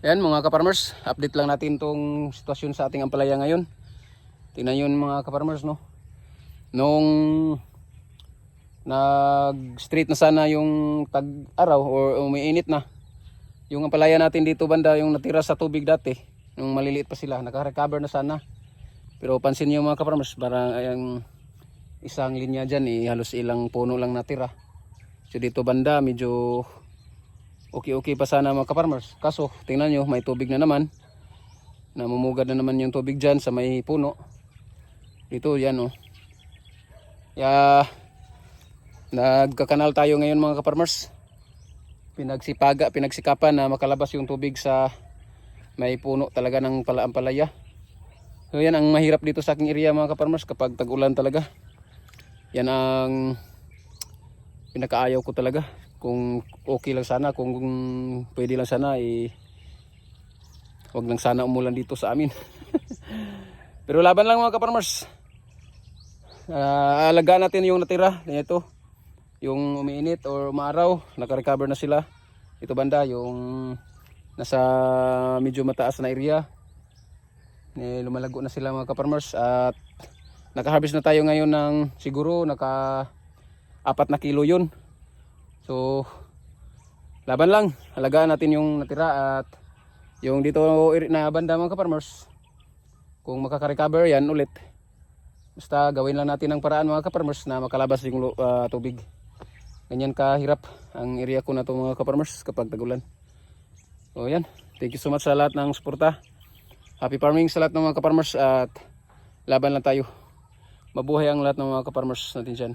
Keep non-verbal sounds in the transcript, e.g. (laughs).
Ayan mga kaparmers, update lang natin tong sitwasyon sa ating ampalaya ngayon. Tingnan yun mga kaparmers no. Nung nag-straight na sana yung tag-araw or umiinit na. Yung ampalaya natin dito banda, yung natira sa tubig dati, nung maliliit pa sila, naka-recover na sana. Pero pansin niyo mga kaparmers, parang ang isang linya dyan, eh, halos ilang puno lang natira. So dito banda, medyo okay-okay pa sana mga kaparmers. Kaso, tingnan nyo, may tubig na naman. Namumugad na naman yung tubig dyan sa may puno. Dito, yan oh. Ya, nagkakanal tayo ngayon mga kaparmers. Pinagsipaga, pinagsikapan na makalabas yung tubig sa may puno talaga ng palaampalaya. So yan ang mahirap dito sa aking area mga kaparmers kapag tag-ulan talaga. Yan ang pinakaayaw ko talaga. Kung okay lang sana, kung, kung pwede lang sana, eh, wag lang sana umulan dito sa amin. (laughs) Pero laban lang mga kaparmers. Ah, alagaan natin yung natira. Ito. Yung umiinit or umaaraw, naka-recover na sila. Ito banda, yung nasa medyo mataas na area. Eh, lumalago na sila mga kaparmers at naka-harvest na tayo ngayon ng siguro naka apat na kilo yun. So, laban lang. Alagaan natin yung natira at yung dito na banda mga kaparmers. Kung makaka-recover yan ulit. Basta gawin lang natin ng paraan mga kaparmers na makalabas yung ah, tubig. Ganyan kahirap ang area ko na to mga kaparmers kapag tagulan. So yan. Thank you so much sa lahat ng suporta. Happy farming sa lahat ng mga kaparmers at laban lang tayo. Mabuhay ang lahat ng mga kaparmers natin dyan.